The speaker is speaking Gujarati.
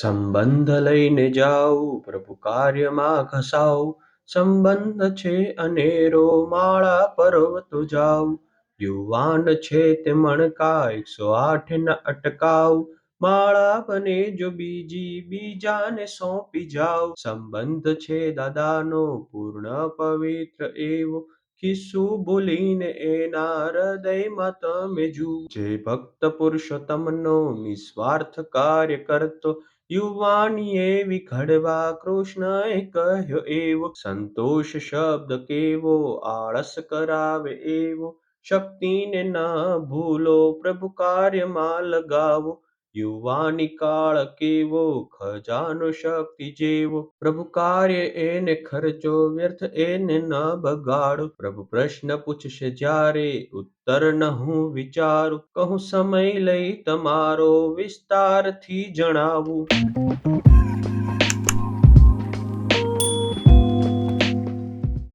સંબંધ લઈને જાઉં પ્રભુ કાર્યમાં ઘસાવ સંબંધ છે અનેરો માળા પર્વત જાઉં યુવાન છે તે મણકા એકસો આઠ ન અટકાવ માળા બને જો બીજી બીજાને સોંપી જાવ સંબંધ છે દાદાનો પૂર્ણ પવિત્ર એવો. ખિસ્સુ ભૂલીને એના હૃદયમાં તમે જુઓ. જે ભક્ત પુરુષોત્તમનો નિસ્વાર્થ કાર્ય કરતો યુવાની વિઘડવા ઘડવા કૃષ્ણએ કહ્યો એવો, સંતોષ શબ્દ કેવો, આળસ કરાવે એવો. શક્તિને ના ભૂલો, પ્રભુ કાર્યમાં લગાવો. યુવાની કાળ કેવો, ખજાનો શક્તિ જેવો. પ્રભુ કાર્ય એને ખર્ચો, વ્યર્થ એને ન બગાડો. પ્રભુ પ્રશ્ન પૂછશે જ્યારે, ઉત્તર ન હું વિચારું. કહું સમય લઈ તમારો વિસ્તારથી જણાવું.